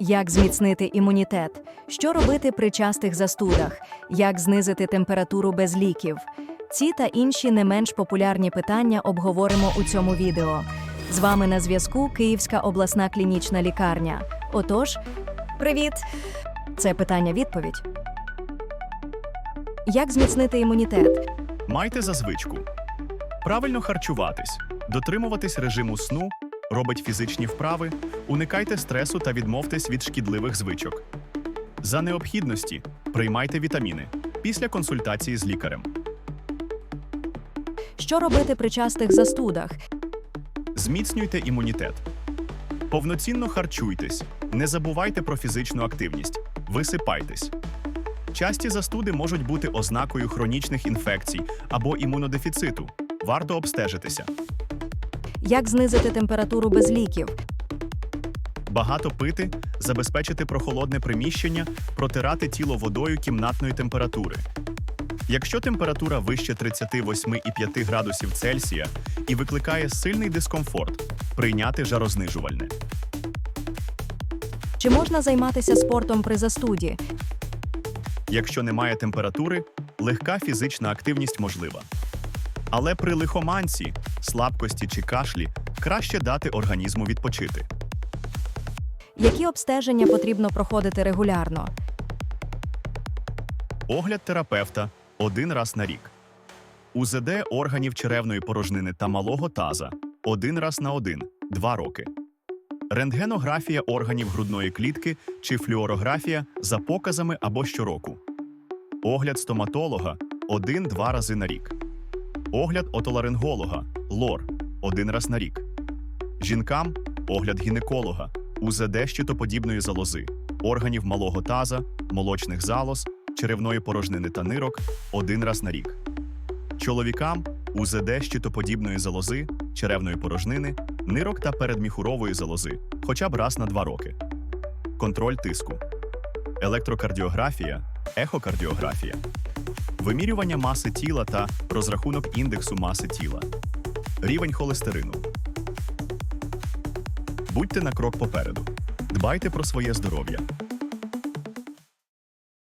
Як зміцнити імунітет? Що робити при частих застудах? Як знизити температуру без ліків? Ці та інші не менш популярні питання обговоримо у цьому відео. З вами на зв'язку Київська обласна клінічна лікарня. Отож, привіт! Це питання-відповідь. Як зміцнити імунітет? Майте за звичку. Правильно харчуватись, дотримуватись режиму сну, робить фізичні вправи, уникайте стресу та відмовтесь від шкідливих звичок. За необхідності приймайте вітаміни після консультації з лікарем. Що робити при частих застудах? Зміцнюйте імунітет. Повноцінно харчуйтесь, не забувайте про фізичну активність, висипайтесь. Часті застуди можуть бути ознакою хронічних інфекцій або імунодефіциту. Варто обстежитися. Як знизити температуру без ліків? Багато пити, забезпечити прохолодне приміщення, протирати тіло водою кімнатної температури. Якщо температура вище 38,5 градусів Цельсія і викликає сильний дискомфорт, прийняти жарознижувальне. Чи можна займатися спортом при застуді? Якщо немає температури, легка фізична активність можлива. Але при лихоманці, слабкості чи кашлі краще дати організму відпочити. Які обстеження потрібно проходити регулярно? Огляд терапевта один раз на рік. УЗД органів черевної порожнини та малого таза один раз на один два роки. Рентгенографія органів грудної клітки чи флюорографія за показами або щороку. Огляд стоматолога один-два рази на рік. Огляд отоларинголога лор один раз на рік. Жінкам огляд гінеколога, УЗД щитоподібної залози, органів малого таза, молочних залоз, черевної порожнини та нирок один раз на рік. Чоловікам УЗД щитоподібної залози, черевної порожнини, нирок та передміхурової залози хоча б раз на два роки. Контроль тиску. Електрокардіографія, ехокардіографія. Вимірювання маси тіла та розрахунок індексу маси тіла. Рівень холестерину. Будьте на крок попереду. Дбайте про своє здоров'я.